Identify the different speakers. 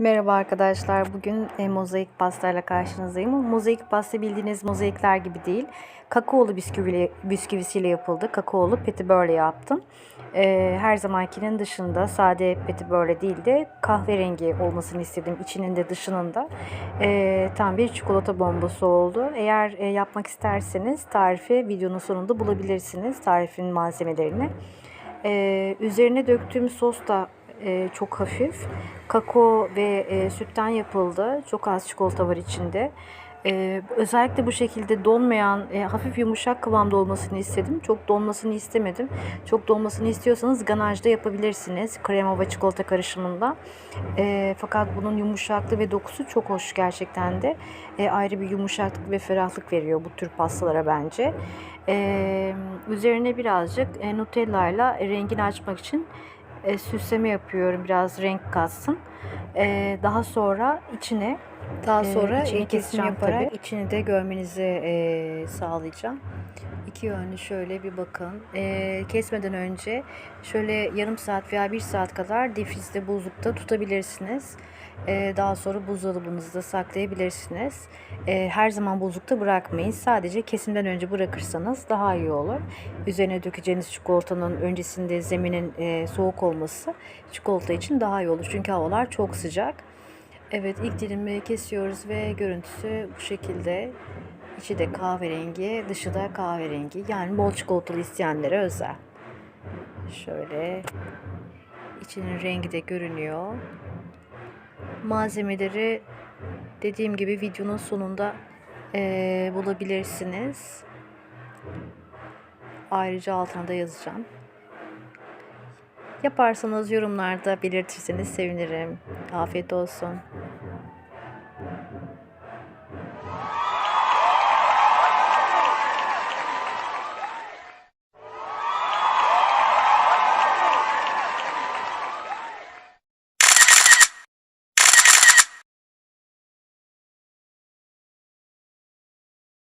Speaker 1: Merhaba arkadaşlar. Bugün e, mozaik pastayla karşınızdayım. Mozaik pasta bildiğiniz mozaikler gibi değil. Kakaolu bisküvili, bisküvisiyle yapıldı. Kakaolu petibörle yaptım. E, her zamankinin dışında sade petibörle değil de kahverengi olmasını istedim. İçinin de dışının da. E, tam bir çikolata bombası oldu. Eğer e, yapmak isterseniz tarifi videonun sonunda bulabilirsiniz. Tarifin malzemelerini. E, üzerine döktüğüm sos da e, çok hafif. Kakao ve e, sütten yapıldı. Çok az çikolata var içinde. E, özellikle bu şekilde donmayan, e, hafif yumuşak kıvamda olmasını istedim. Çok donmasını istemedim. Çok donmasını istiyorsanız ganajda yapabilirsiniz. Krema ve çikolata karışımında. E, fakat bunun yumuşaklığı ve dokusu çok hoş gerçekten de. E, ayrı bir yumuşaklık ve ferahlık veriyor bu tür pastalara bence. E, üzerine birazcık e, Nutella ile rengini açmak için e, süsleme yapıyorum biraz renk katsın. E, daha sonra içine
Speaker 2: Daha
Speaker 1: e,
Speaker 2: sonra e, kesim yaparak
Speaker 1: tabii. içini de görmenizi e, sağlayacağım. İki yönlü şöyle bir bakın. E, kesmeden önce şöyle yarım saat veya bir saat kadar difrizde buzlukta tutabilirsiniz. E, daha sonra buzdolabınızda saklayabilirsiniz. E, her zaman buzlukta bırakmayın. Sadece kesimden önce bırakırsanız daha iyi olur. Üzerine dökeceğiniz çikolatanın öncesinde zeminin e, soğuk olması çikolata için daha iyi olur. Çünkü havalar çok sıcak. Evet ilk dilimi kesiyoruz ve görüntüsü bu şekilde. İçi de kahverengi, dışı da kahverengi. Yani bol çikolatalı isteyenlere özel. Şöyle içinin rengi de görünüyor. Malzemeleri dediğim gibi videonun sonunda eee, bulabilirsiniz. Ayrıca altına da yazacağım. Yaparsanız yorumlarda belirtirseniz sevinirim. Afiyet olsun.